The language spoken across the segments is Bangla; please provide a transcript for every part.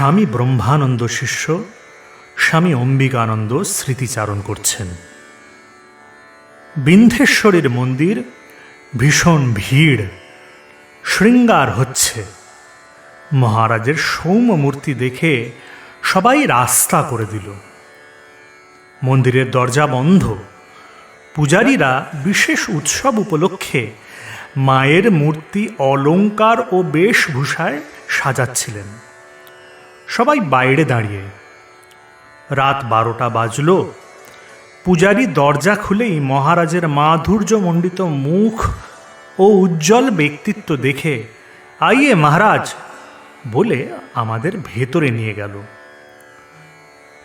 স্বামী ব্রহ্মানন্দ শিষ্য, স্বামী অম্বিকানন্দ স্মৃতিচারণ করছেন। বিন্ধেশ্বরীর মন্দির ভীষণ ভিড়, শৃঙ্গার হচ্ছে। মহারাজের সৌম্য মূর্তি দেখে সবাই রাস্তা করে দিল। মন্দিরের দরজা বন্ধ। পূজারীরা বিশেষ উৎসব উপলক্ষে মায়ের মূর্তি অলংকার ও বেশভূষায় সাজাচ্ছিলেন। সবাই বাইরে দাঁড়িয়ে। রাত বারোটা বাজল। পূজারী দরজা খুলেই মহারাজের মাধুর্যমণ্ডিত মুখ ও উজ্জ্বল ব্যক্তিত্ব দেখে, আইয়ে মহারাজ! বলে আমাদের ভেতরে নিয়ে গেল।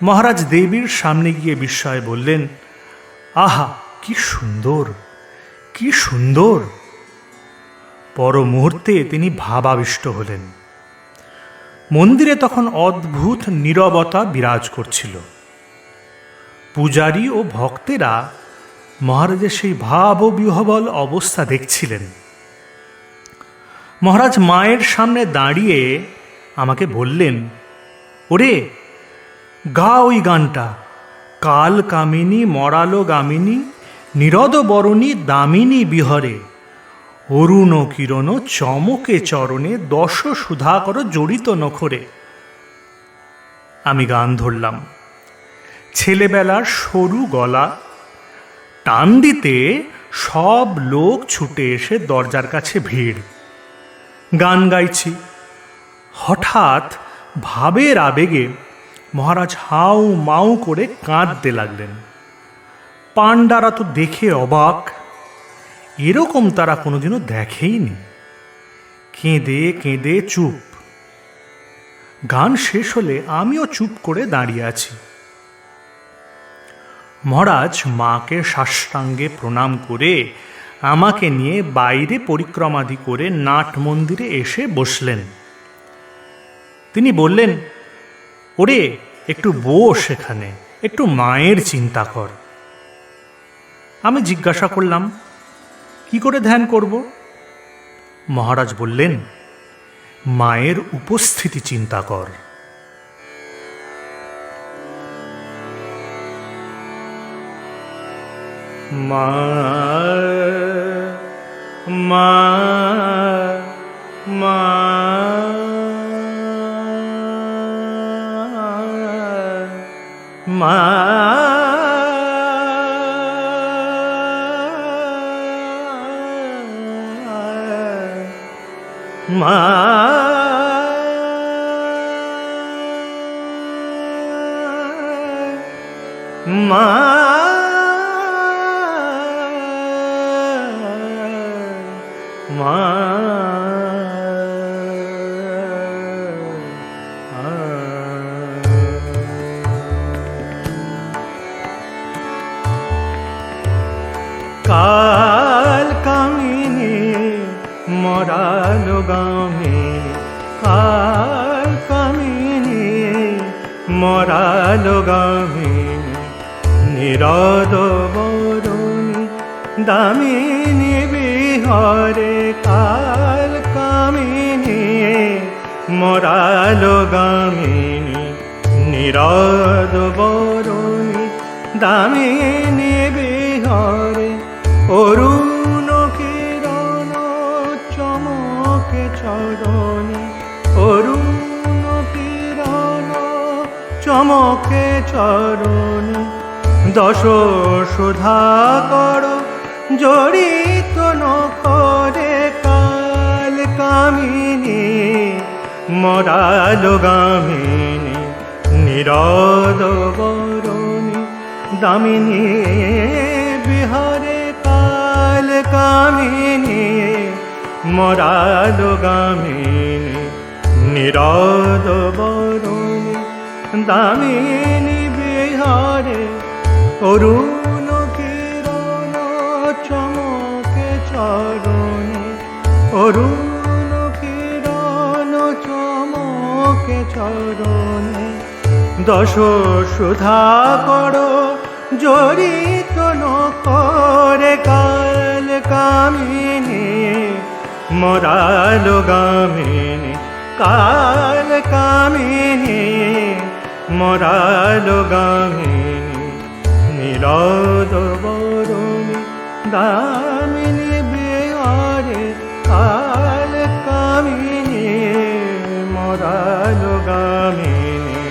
মহারাজ দেবীর সামনে গিয়ে বিস্ময়ে বললেন, আহা, কি সুন্দর কি সুন্দর! পর মুহূর্তে তিনি ভাবাবিষ্ট হলেন। মন্দিরে তখন অদ্ভুত নীরবতা বিরাজ করছিল। পূজারী ও ভক্তেরা মহারাজের সেই ভাব ও বিহবল অবস্থা দেখছিলেন। মহারাজ মায়ের সামনে দাঁড়িয়ে আমাকে বললেন, ওরে, গা ওই গানটা। কাল কামিনী, মরালো গামিনী, নিরদ বরণী, দামিনী বিহরে। অরুণ কিরণ চমকে চরণে দশ সুধাকর জড়িত নখরে। আমি গান ধরলাম। ছেলেবেলার সরু গলা, টান দিতে সব লোক ছুটে এসে দরজার কাছে ভিড়। গান গাইছি। হঠাৎ ভাবের আবেগে মহারাজ হাউ মাউ করে কাঁদতে লাগলেন। পাণ্ডারা তো দেখে অবাক এরকম তারা কোনোদিনও দেখেইনি। কেঁদে কেঁদে চুপ। গান শেষ হলে আমিও চুপ করে দাঁড়িয়ে আছি। মহারাজ মাকে সাষ্টাঙ্গে প্রণাম করে আমাকে নিয়ে বাইরে পরিক্রমাদি করে নাট মন্দিরে এসে বসলেন। তিনি বললেন, ওরে, একটু বস এখানে, একটু মায়ের চিন্তা কর। আমি জিজ্ঞাসা করলাম কি করে ধ্যান করব? মহারাজ বললেন মায়ের উপস্থিতি চিন্তা কর। মা মা মা। মা মা মা মা কাল নিরদ বরণী দামিনী বিহরে কাল কামিনী মরালো গামিনী নিরদ বরণী দামিনী বিহরে দশ সুধা কর, জড়িত নখরে কাল কামিনী, মরালো গামিনী, নিরদ বরণী, দামিনী, বিহারে কাল কামিনী, মরালো গামিনী, নিরদ বরণী, দামিনী বিহারে অরুণ কিরণ চমকে চরণে, অরুণ কিরণ চমকে চরণে দশ সুধা কর জড়িত করে কাল কামিনী, মরালো গামিনী, কাল কামিনী, মরালো গামিনী। নিরদ বরণী দামিনী বিহারে কাল কামিনী মরালো গামিনী।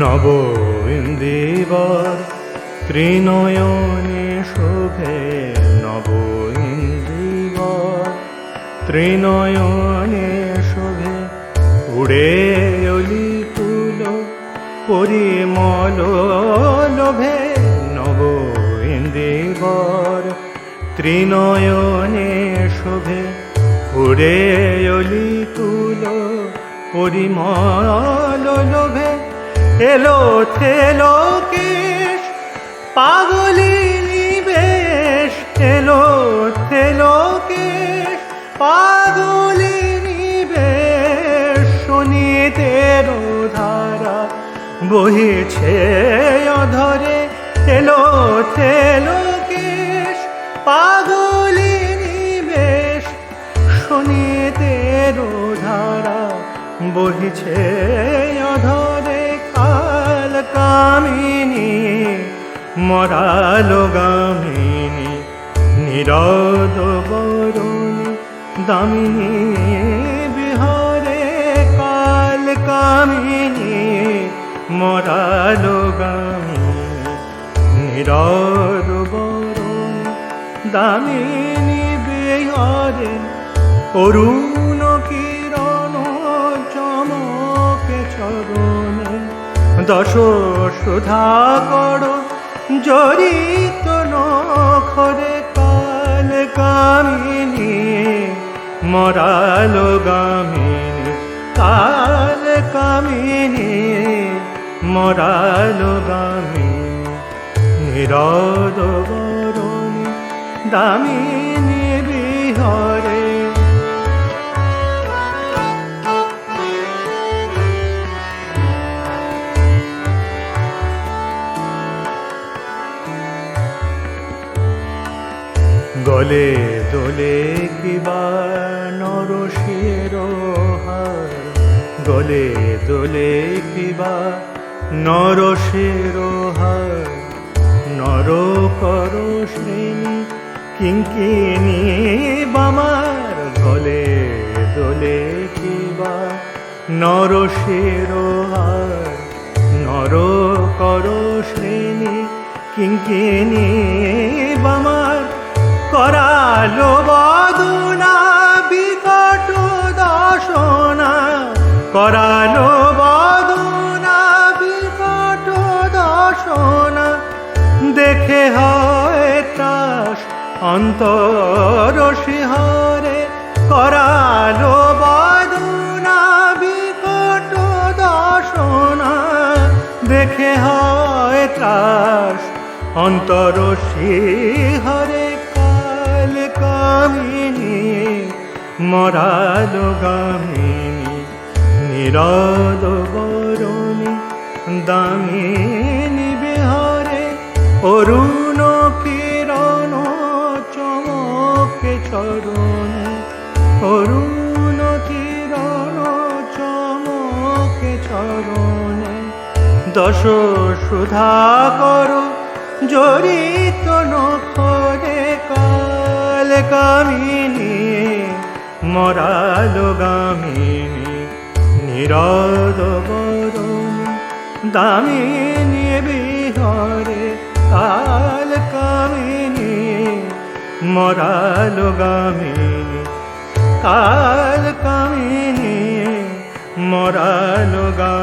নব ইন্দিবর ত্রিনয়নে শোভে নব ত্রিনয়নে শোভে উড়ে অলি ফুল পরিমল লোভে নব ইন্দিবর ত্রিনয়নে শোভে উড়ে অলি তুল পরিমল লোভে এলো থেলো কেশ পাগলি এলো থেলো কেশ পাগলি নিবেশ শনিতের ধারা বহিছে অধরে। এলো থেলো কেশ পাগলি নিবেশ শনিতের ধারা বহিছে অধরে। কাল কামিনী, মরালো গামিনী নিরদ বরণী দামিনী বিহারে কাল কামিনী মরালো গামিনী। নিরদ বরণী দামিনী বিহারে অরুণ কিরণ চমকে চরণে দশ সুধা কর জড়িত নখরে কামিনী মরালো গামিনী কাল কামিনী মরালো গামিনী নিরদ বরণী দামিনী বিহরে গলে, দোলে কিবা নরসের হার। গলে, দোলে কিবা নরসের হার। নর কর শ্রেণি কিঙ্কিনি বামার। গলে, দোলে কিবা নরসের হার। নর কর শ্রেণি কিঙ্কিনি বামার। করালো বদনা, বিকট দশনা করালো বদনা, বিকট দশনা দেখে হয় ত্রাস, অন্তর শিহরে। করালো বদনা, বিকট দশনা দেখে হয় অন্তর কামিনী মরাল গামিনী নিরদ বরণী, দামিনী বিহারে, অরুণ কিরণ চমকে চরণে, অরুণ কিরণ চমকে চরণে, দশ সুধা করো জড়িত নখরে কাল কামিনী মরাল গামিনী নিরদ দামিনী বিহরে কাল কামিনী মরাল গামিনী কাল কামিনী মরাল গা